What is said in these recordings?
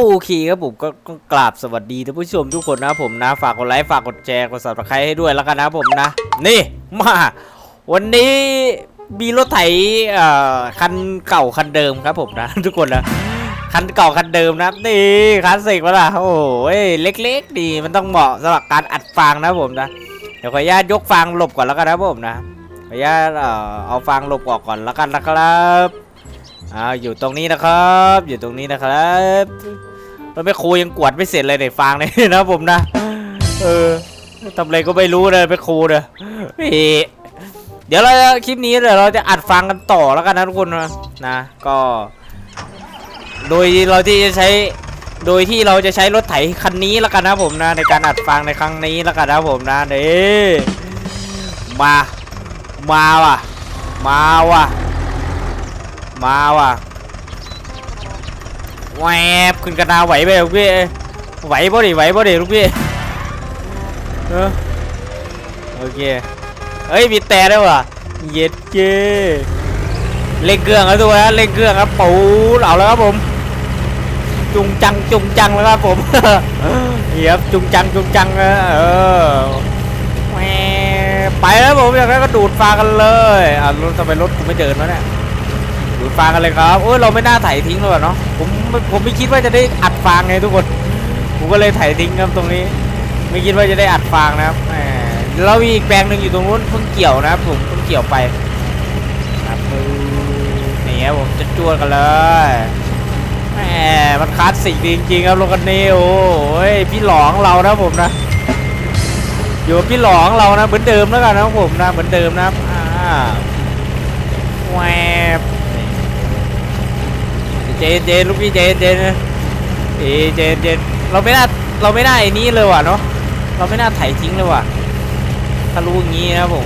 โอเคครับผมก็กราบสวัสดีท่านผู้ชมทุกคนนะผมนะ ฝากกดไลค์ฝากกดแชร์กด subscribe ให้ด้วยแล้วกันนะผมนะ นี่มา วันนี้มีรถไถเอ่อคันเก่าคันเดิมครับผมนะ ทุกคนนะคันเก่าคันเดิมนะนี่คลาสสิกวะล่ะโอ้ยเล็ก ๆ ดีมันต้องเหมาะสำหรับการอัดฟางนะผมนะ เดี๋ยวขออนุญาตยกฟางหลบก่อนแล้วกันนะผมนะขออนุญาตเออเอาฟางหลบออกก่อนแล้วกันนะครับ อ่าอยู่ตรงนี้นะครับ อยู่ตรงนี้นะครับเราไม่ครูยังกวดไม่เสร็จเลยในฟางเลยนะผมนะ เออทำอะไรก็ไม่รู้เลยไปครูเด้อพี่เดี๋ยวเราคลิปนี้เดี๋ยวเราจะอัดฟังกันต่อแล้วกันนะทุกคนนะนะก็ โดยเราที่จะใช้โดยที่เราจะใช้รถไถคันนี้แล้วกันนะผมนะ ในการอัดฟังในครั้งนี้แล้วกันนะผมนะนี่มา มาว่ะ มาว่ะ มาว่ะแวบขึ้นกระดาไหวไปลูกพี่ไหวป่ดิไหวป่ดิลูกพี่เออโอเคเฮ้ยมีแต่ด้วยว่ะเย็ดเจเล่งเครื่องแล้วทุกคนเล่งเครื่องครับปูเอาแล้วครับผม จุงจังจุงจังแล้วครับผมเฮียบจุงจังจุงจังเออแหมไปแล้วผมอยางนั้ก็ดูดฟ้ากันเลยอะรถทำไมรถกูไม่เดินวะเนี่ย ดูดฟ้ากันเลยครับโอ้ยเราไม่น่าไถทิ้งเลยเนาะผมผมไม่คิดว่าจะได้อัดฟางไงทุกคนผมก็เลยไถทิ้งครับตรงนี้ ไม่คิดว่าจะได้อัดฟางนะครับแหมแล้วมีอีกแปลงหนึ่งอยู่ตรงนู้นเพิ่งเกี่ยวนะครับผมเพิ่งเกี่ยวไปครับมือนี่ครับผมจะจวดกันเลยแหมมันคลาสสิกจริงๆครับรถคันนี้โอ้ยพี่หลองเรานะผมนะอยู่พี่หลองเรานะเหมือนเดิมแล้วกันนะครับผมนะเหมือนเดิมนะอ่าแหว เจนเจนลูกพี่เจนเจนเอเจนเจนเราไม่น่าเราไม่น่าไอ้นี้เลยว่ะเนาะเราไม่น่าไถทิ้งเลยว่ะถ้ารู้อย่างนี้นะผม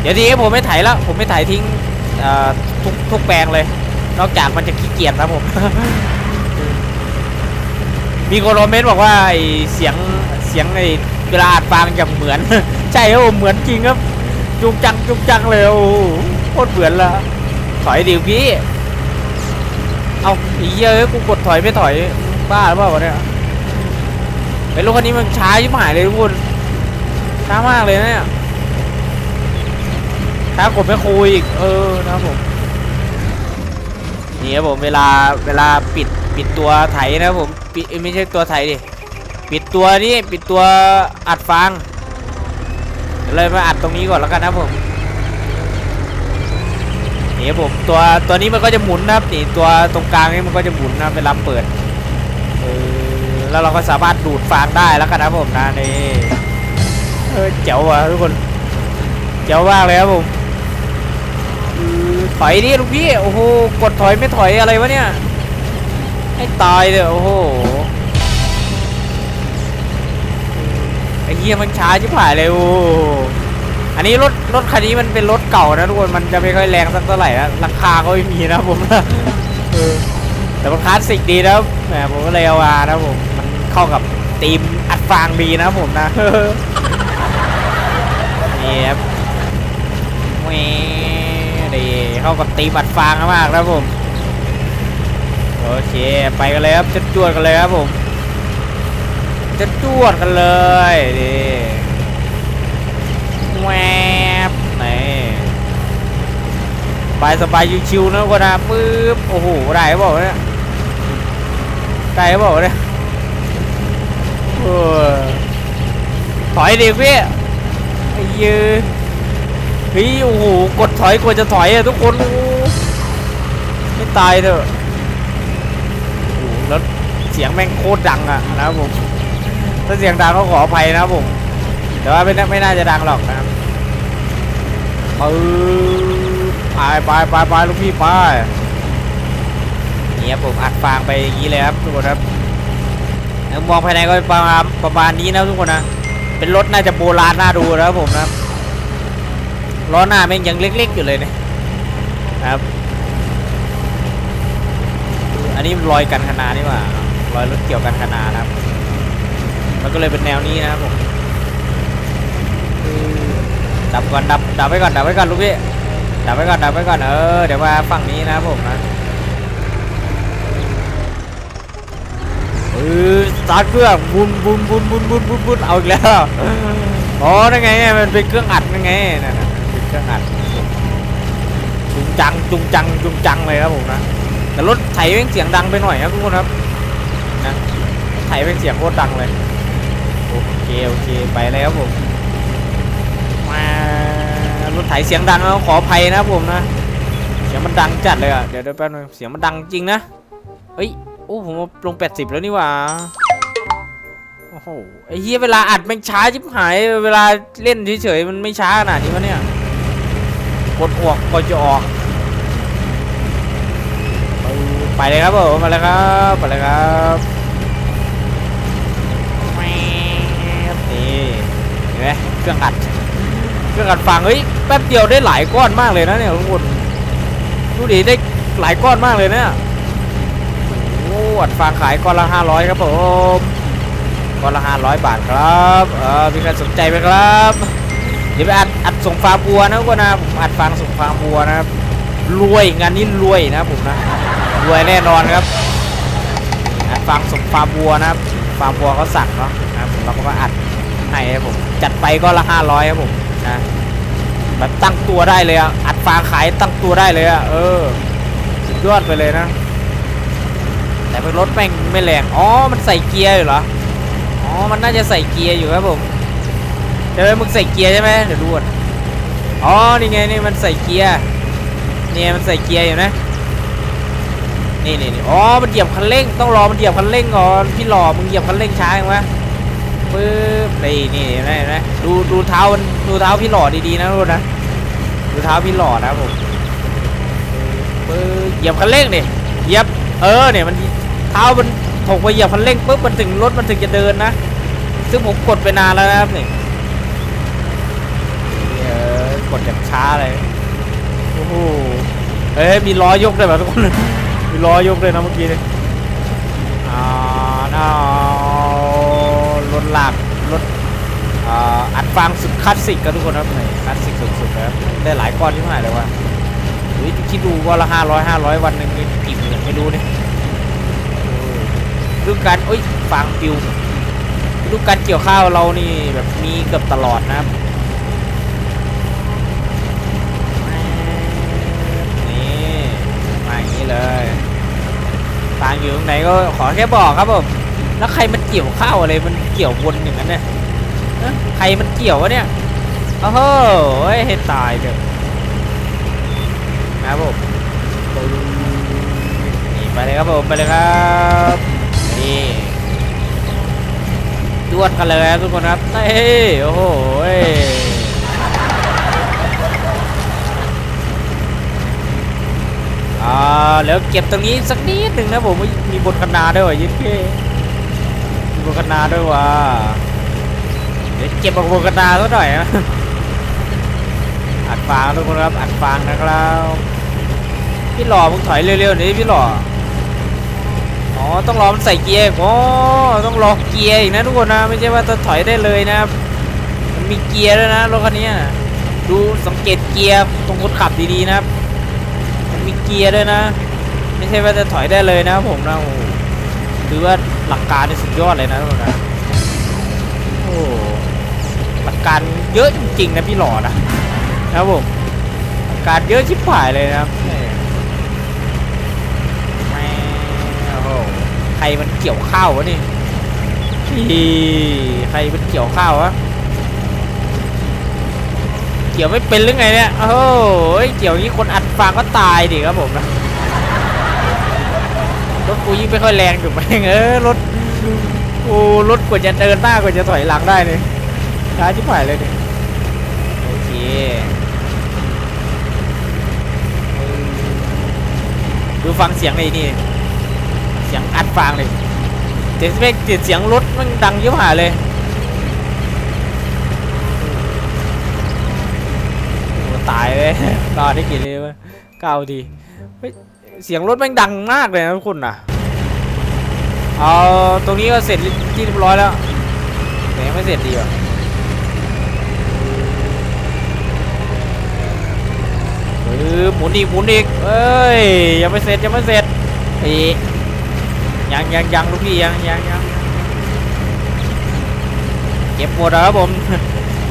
เดี๋ยวทีนี้ผมไม่ไถแล้วผมไม่ไถทิ้งทุกทุกแปลงเลย นอกจากมันจะขี้เกียจนะผมมีคนคอมเมนต์บอกว่าไอเสียงเสียงไอเวลาอัดฟังจะเหมือน ใช่ครับผมเหมือนจริงครับจุกจังจุกจังเลยโอ้โหโคตรเหมือนละถอยดิวพี่ เอาอีเยอะกูกดถอยไม่ถอยบ้าหรือเปล่าวะเนี่ยไอ้รถคันนี้มันช้าชิบหายเลยทุกคนช้ามากเลยนะเนี่ยช้ากดไม่คุยอีกเออนะครับผมนี่ครับผมเวลาเวลาปิดปิดตัวไถนะครับผมปิดไม่ใช่ตัวไถดิปิดตัวนี่ปิดตัวอัดฟางเดี๋ยวเลยมาอัดตรงนี้ก่อนแล้วกันนะครับผม นี่ครับผมตัวตัวนี้มันก็จะหมุนนะครับนี่ตัวตรงกลางนี่มันก็จะหมุนนะเวลาเปิดเออแล้วเราก็สามารถดูดฟางได้แล้วกันนะผมนะนี่เออเจ๋วว่ะทุกคนเจ๋วมากเลยครับผมถอยดิลูกพี่โอ้โหกดถอยไม่ถอยอะไรวะเนี่ยให้ตายเลยโอ้โหไอ้เหี้ยมันช้าชิบหายเลยโอ้ อันนี้รถรถคันนี้มันเป็นรถเก่านะทุกคนมันจะไม่ค่อยแรงสักเท่าไหร่นะราคาก็ไม่มีนะผมนะแต่มันคลาสสิกดีนะแหมผมก็เลยเอามานะผมมันเข้ากับธีมอัดฟางดีนะผมนะนี่ครับแหมดีเข้ากับธีมอัดฟางมากนะครับผมโอเคไปกันเลยครับจะจวดกันเลยครับผมจะจวดกันเลยดี แหวบนี่สบายสบายชิวๆนะกคนนะปึ๊บโอ้โหได้เปล่าเนี่ยไกลเปล่าวะเนี่ยถอยดิพี่ไอ้ยือพี่โอ้โหกดถอยกว่าจะถอยอะทุกคนไม่ตายเถอะโอ้โหแล้วเสียงแม่งโคตรดังอะนะครับผมถ้าเสียงดังก็ขออภัยนะครับผม แต่ว่าไม่น่าไม่น่าจะดังหรอกนะครับปื๊บไปไปไปไปลูกพี่ไปนี่ครับผมอัดฟางไปอย่างนี้เลยครับทุกคนครับมองภายในก็ประมาณประมาณนี้นะทุกคนนะเป็นรถน่าจะโบราณน่าดูนะครับผมนะครับล้อหน้าแม่งยังเล็ก ๆ อยู่เลยเนี่ยนะครับ อันนี้มันรอยกันขนาดนี่ว่ารอยรถเกี่ยวกันขนาดนะครับ มันก็เลยเป็นแนวนี้นะครับผม ดับก่อนดับดับไว้ก่อนดับไว้ก่อนลูกพี่ดับไว้ก่อนดับไว้ก่อนเออเดี๋ยวมาฝั่งนี้นะครับผมนะตาร์ทเครื่องบุนบุนบุนบุนบุนบุนบุนเอาอีกแล้วอ๋อนั่นไงมันเป็นเครื่องอัดนั่นไงนั่นน่ะเป็นเครื่องอัดจุงจังจุงจังจุงจังเลยครับผมนะแต่รถไถแม่งเสียงดังไปหน่อยครับทุกคนครับนะไถแม่งเสียงโคตรดังเลยโอเคโอเคไปเลยครับผม รถไถเสียงดังแล้วขออภัยนะผมนะ เสียงมันดังจัดเลยอะ เดี๋ยวเดี๋ยวแป๊บนึงเสียงมันดังจริงนะ เฮ้ย โอ้ผมลง 80 แล้วนี่หว่า โอ้โห ไอ้เหี้ยเวลาอัดมันช้าชิบหาย เวลาเล่นเฉยๆมันไม่ช้าขนาดนี้วะเนี่ย กดออกก็จะออก ไปเลยครับผมมาเลยครับ ไปเลยครับนี่เห็นไหมเครื่องอัด เครื่องอัดฟังเฮ้ยแป๊บเดียวได้หลายก้อนมากเลยนะเนี่ยทุกคนดูดิได้หลายก้อนมากเลยเนี่ยโอ้อัดฟางขายก้อนละ500ครับผมก้อนละ500บาทครับเออมีใครสนใจไหมครับเดี๋ยวไปอัดอัดส่งฟาร์มบัวนะก็นะผมอัดฟางส่งฟาร์มบัวนะครับรวยงานนี้รวยนะผมนะรวยแน่นอนครับอัดฟางส่งฟาร์มบัวนะครับฟาร์มบัวเขาสั่งเนาะนะครับเราก็อัดให้ครับผมจัดไปก้อนละ500ครับผม นะแบบตั้งตัวได้เลยอะอัดฟางขายตั้งตัวได้เลยอะเออสุดยอดไปเลยนะ แต่เป็นรถแม่งไม่แรงอ๋อมันใส่เกียร์อยู่เหรออ๋อมันน่าจะใส่เกียร์อยู่ครับผมเดี๋ยวมึงใส่เกียร์ใช่ไหมเดี๋ยวดูก่อนอ๋อนี่ไงนี่มันใส่เกียร์เนี่ยมันใส่เกียร์อยู่นะนี่นี่นี่อ๋อมันเหยียบคันเร่งต้องรอมันเหยียบคันเร่งก่อนพี่หล่อมึงเหยียบคันเร่งช้าเองวะ ปึ๊บนี่นี่เห็นไหมเนไหมดูดูเท้ามันดูเท้าพี่หล่อดีๆนะทุกคนนะดูเท้าพี่หล่อนะผมปึ๊บเหยียบคันเร่งดิเหยียบเออเนี่ยมันเท้ามันถกไปเหยียบคันเร่งปุ๊บมันถึงรถมันถึงจะเดินนะ ซึ่งผมกดไปนานแล้วนะครับนี่เออกดอย่างช้าเลยโอ้โหเอ้ยมีล้อยกด้วยแบบทุกคนมีล้อยกด้วยนะเมื่อกี้เนี่ย รถหลักรถอ,อัดฟางสุดคลาสสิกกันทุกคนครับนี่คลาสสิกสุดๆนะครับได้หลายก้อนที่เท่าไหร่เลยว่ะเฮ้ยคิดดูว่าละห้าร้อยห้าร้อยวันหนึ่งกี่หมื่นไม่รู้เนี่ยดูการโอ้ยฟางปิวดูการเกี่ยวข้าวเรานี่แบบมีเกือบตลอดนะครับนี่มาอย่างนี้เลยฟางอยู่ตรงไหนก็ขอแค่บอกครับผม แล้วใครมันเกี่ยวข้าวอะไรมันเกี่ยววนอย่างนั้นเนี่ยฮะใครมันเกี่ยววะเนี่ยโอ้โหให้ตายเถอะนะครับผมนี่ไปเลยครับผมไปเลยครับนี่ดวดกันเลยครับทุกคนครับเฮ้ยโอ้โหอ่าแล้วเก็บตรงนี้สักนิดหนึ่งนะผมมีบทคณาด้วยว่ะยินเค มีบทคณาด้วยว่ะเดี๋ยวเก็บบทคณาสักหน่อยนะอัดฟางทุกคนครับอัดฟางนะครับพี่หล่อมึงถอยเร็วๆหน่อยพี่หล่ออ๋อต้องรอมันใส่เกียร์อ๋อต้องรอเกียร์อีกนะทุกคนนะไม่ใช่ว่าจะถอยได้เลยนะมันมีเกียร์ด้วยนะรถคันนี้ดูสังเกตเกียร์ตรงคนขับดีๆนะมันมีเกียร์ด้วยนะ ไม่ใช่ว่าจะถอยได้เลยนะผมนะโอ้ โหถือว่าหลักการนี่สุดยอดเลยนะทุกคนนะโอ้หลักการเยอะจริงๆนะพี่หล่อนะนะครับผมหลักการเยอะชิบหายเลยนะครับแม่โอ้โหใครมันเกี่ยวข้าววะนี่อีใครมันเกี่ยวข้าววะเกี่ยวไม่เป็นหรือไงเนี่ยโอ้โหเกี่ยวนี้คนอัดฟางก็ตายดิครับผมนะ ถกูยิ่งไม่ค่อยแรงอยู่แม่งเออรถโอ้รถกว่าจะเดินหน้ากว่าจะถอยหลังได้เนี่ยช้าชิบหายเลยเนี่ยโอเคดูฟังเสียงเลยนี่เสียงอัดฟางเลยเสียงเสียงเสียงรถมันดังเยอะหายเลยตายเลยรอนได้กี่เลยวะเก้าทีเฮ้ย เสียงรถแม่งดังมากเลยนะทุกคนนะเอาตรงนี้ก็เสร็จที่เรียบร้อยแล้วแต่ยังไม่เสร็จดีว่ะเออหมุนอีกหมุนอีกเอ้ยยังไม่เสร็จยังไม่เสร็จอียังยังยังลูกพี่ยังยังยังเก็บหมดแล้วครับผม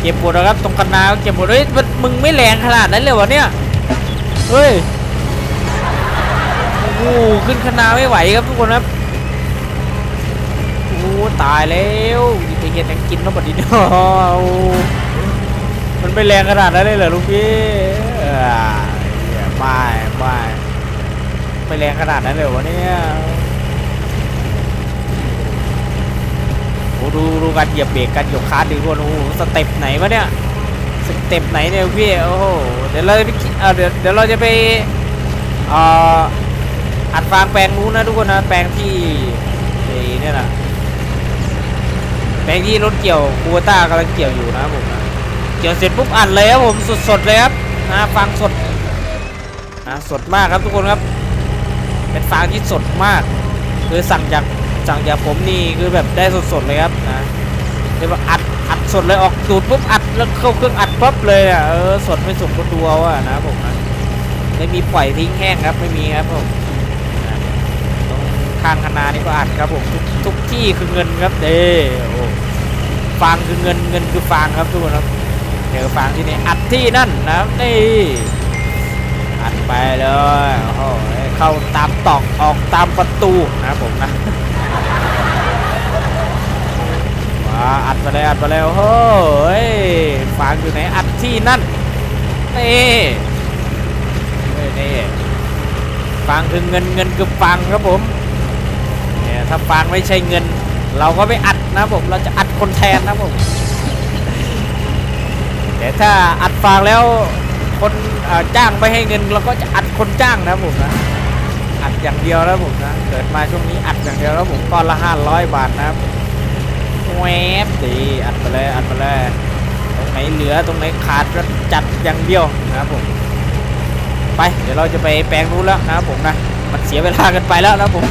เก็บหมดแล้วครับตรงกันนาเก็บหมดเฮ้ยมึงไม่แรงขนาดนั้นเลยวะเนี่ยเฮ้ย โอ้ขึ้นคนาไม่ไหวครับทุกคนครับโอ้ตายแล้วไปเห็นยังกินแล้วบัดนี้เนาะมันไม่แรงขนาดนั้นเลยเหรอลูกพี่อ้ยไม่ไม่ไม่แรงขนาดนั้นเลยวะเนี่ยโอ้ดูดูการเหยียบเบรกการยกคาร์ดดูคนโอ้สเต็ปไหนวะเนี่ยสเต็ปไหนเนี่ยพี่โอ้โหเดี๋ยวเราจะไปคิดเอ่อเดี๋ยวเดี๋ยวเราจะไปอ่อ อัดฟางแปลงนู้นนะทุกคนนะแปลงที่ไอ้เนี่ยนะแปลงที่รถเกี่ยวคูเวต้ากำลังเกี่ยวอยู่นะผมนะเกี่ยวเสร็จปุ๊บอัดเลยครับผมสดๆเลยครับนะฟางสดนะสดมากครับทุกคนครับ เป็นฟางที่สดมาก คือสั่งจากสั่งจากผมนี่คือแบบได้สดๆเลยครับนะเรียกว่าอัดอัดสดเลยออกตูดปุ๊บอัดแล้วเข้าเครื่องอัดปั๊บเลยอะเออสดไม่สุกก็ดูเอาอะนะผมนะไม่มีปล่อยทิ้งแห้งครับไม่มีครับผม ข้างคณานี่ก็อัดครับผมทุกทุกที่คือเงินครับเด้โอ้ฟางคือเงินเงินคือฟางครับทุกคนครับเจอฟางที่นี่อัดที่นั่นนะครับนี่อัดไปเลยโอ้โหเข้าตามตอกออกตามประตูนะครับผมนะมาอัดไปเลยอัดไปเลยโอ้โหยฟางอยู่ไหนอัดที่นั่นนี่เนี่ฟางคือเงินเงินคือฟางครับผม ถ้าฟางไม่ใช่เงิน เราก็ไม่อัดนะผมเราจะอัดคนแทนนะผมแต่ถ้าอัดฟางแล้วคนจ้างไม่ให้เงิน เราก็จะอัดคนจ้างนะผมนะอัดอย่างเดียวนะผมนะเกิดมาช่วงนี้อัดอย่างเดียวแล้วผมก้อนละห้าร้อยบาทนะครับแวบดีอัดไปเลยอัดไปเลยตรงไหนเหลือตรงไหนขาดก็จัดอย่างเดียวนะครับผมไปเดี๋ยวเราจะไปแปลงนู้นแล้วนะครับผมนะมันเสียเวลากันไปแล้วนะครับผม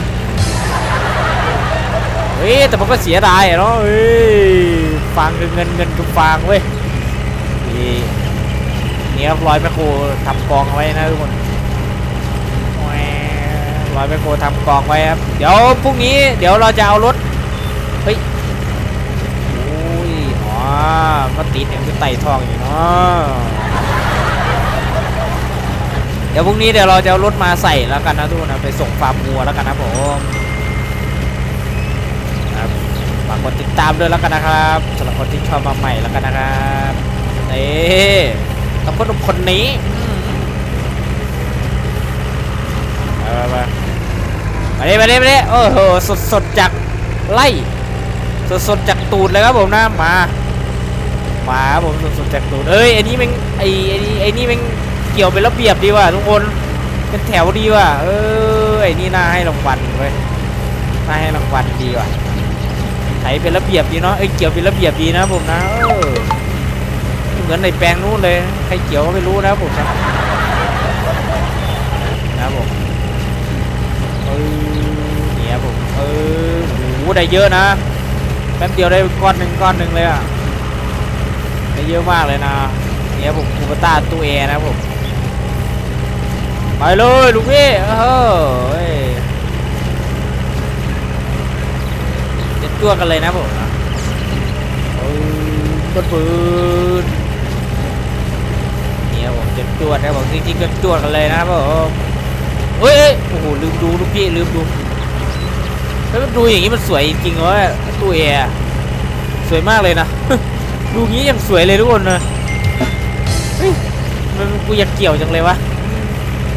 เฮ้ยแต่มันก็เสียดายเนาะเฮ้ยฟางคือเงินเงินคือฟางเว้ยนี่เนี่ยครับร้อยแมคโครทำกองเอาไว้นะทุกคนร้อยแมคโครทำกองไว้ครับเดี๋ยวพรุ่งนี้เดี๋ยวเราจะเอารถโอ้ยอ๋อก็ติดอย่างคือไต่ทองอยู่เนาะเดี๋ยวพรุ่งนี้เดี๋ยวเราจะเอารถมาใส่แล้วกันนะทุกคนนะไปส่งฟาร์มวัวแล้วกันนะผม ฝากกดติดตามด้วยแล้วกันนะครับสำหรับคนที่ชอบมาใหม่แล้วกันนะครับนี่ต้องคนคนนี้มไปไปมาดิมาดิมาดิโอ้โหสดสดจากไล่สดๆจากตูดเลยครับผมนะมามาครับผมสดๆจากตูดเอ้ยไอ้นี่ม่งไอ้ไอ้นี่ไอ้นี่ม่งเกี่ยวเป็นระเบียบดีว่ะทุกคนเป็นแถวดีว่ะเออไอ้นี่น่าให้รางวัลเว้ยน่าให้รางวัลดีว่ะ เป็นระเบียบดีเนาะเอ้เกี่ยวเป็นระเบียบดีนะผมนะเออเหมือนในแปลงนู้นเลย ใครเกี่ยวก็ไม่รู้นะผมนะนะผมเออเนี่ยผมเออโหได้เยอะนะแป๊บเดียวได้ก้อนหนึ่งก้อนหนึ่งเลยอะได้เยอะมากเลยนะเนี่ยผมคูปต้าตู้แอร์นะผมไปเลยลูกพี่เฮ้ยเจ็ดตัวกันเลยนะผมเออปืนปืนเนี่ยผมเจ็ดตัวนะผมจริงๆก็ตัวกันเลยนะครับผมเฮ้ยเอ้ยโอ้โหลืมดูลูกพี่ลืมดูแล้วดูอย่างนี้มันสวยจริงๆวะตู้แอร์สวยมากเลยนะดูงี้ยังสวยเลยทุกคนนะเฮ้ยมันกูอยากเกี่ยวจังเลยวะ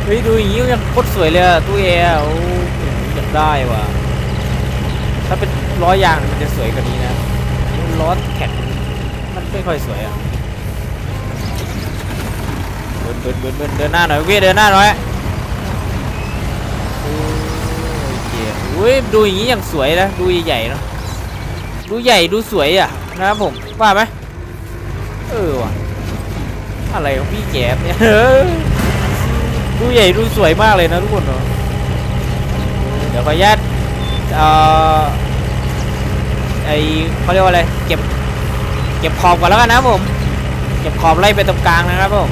เฮ้ยดูอย่างนี้ยังโคตรสวยเลยอะตู้แอร์โอ้อยากได้ว่ะถ้าเป็น ล้อยางมันจะสวยกว่านี้นะนี่ล้อแข็งมันไม่ค่อยสวยอะเดินเดินเดินเดินเดินหน้าหน่อยพี่เดินหน้าหน่อยโอเคอุ้ยดูอย่างนี้ยังสวยนะดูใหญ่ๆเนอะดูใหญ่ดูสวยอะนะครับผมว่าไหมเออว่ะอะไรของพี่แกบเนี่ยดูใหญ่ดูสวยมากเลยนะทุกคนเนาะเดี๋ยวขออนุญาตเอ่อ ไอเขาเรียกว่าอะไรเก็บเก็บขอบก่อนแล้วกันนะผม เก็บขอบไล่ไปตรงกลางนะครับผม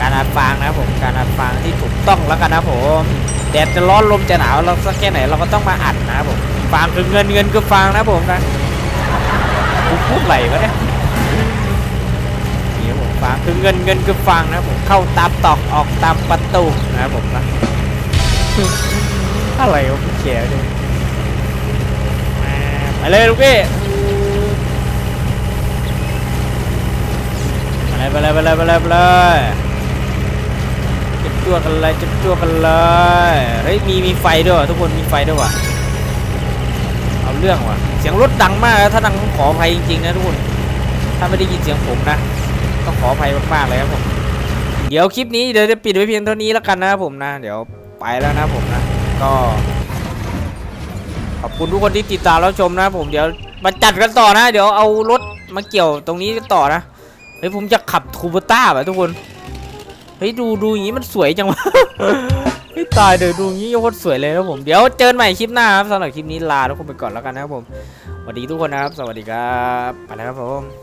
การอัดฟางนะครับผมการอัดฟางที่ถูกต้องแล้วกันนะผมแดดจะร้อนลมจะหนาวเราสักแค่ไหนเราก็ต้องมาอัดนะครับผมฟางคือเงินเงินคือฟางนะผมนะกูพูดไหลวะเนี่ยนี่ผมฟังคือเงินเงินคือฟังนะผมเข้าตามตอกออกตามประตูนะครับผมนะอะไรวะเขียวเนี่ย ไปเลยลูกพี่ไปเลยไปเลยไปเลยไปเลยไปเลยจะจ้วกันเลยจะจ้วกันเลยเฮ้ยมีมีไฟด้วยทุกคนมีไฟด้วยว่ะเอาเรื่องว่ะเสียงรถดังมากถ้าดังขออภัยจริงๆนะทุกคนถ้าไม่ได้ยินเสียงผมนะต้องขออภัยมากๆเลยครับผมเดี๋ยวคลิปนี้เดี๋ยวจะปิดไว้เพียงเท่านี้แล้วกันนะครับผมนะ เดี๋ยวไปแล้วนะผมนะ ก็ ขอบคุณทุกคนที่ติดตามแล้วชมนะ ผมเดี๋ยวมาจัดกันต่อนะ เดี๋ยวเอารถมาเกี่ยวตรงนี้กันต่อนะเฮ้ยผมจะขับคูบต้าแบบทุกคนเฮ้ยดูดูอย่างนี้มันสวยจังวะเฮ้ยตายเดี๋ยวดูอย่างนี้โคตรสวยเลยนะผมเดี๋ยวเจอกันใหม่คลิปหน้าครับสำหรับคลิปนี้ลาทุกคนไปก่อนแล้วกันนะครับผมสวัสดีทุกคนนะครับ สวัสดีครับไปแล้วครับผม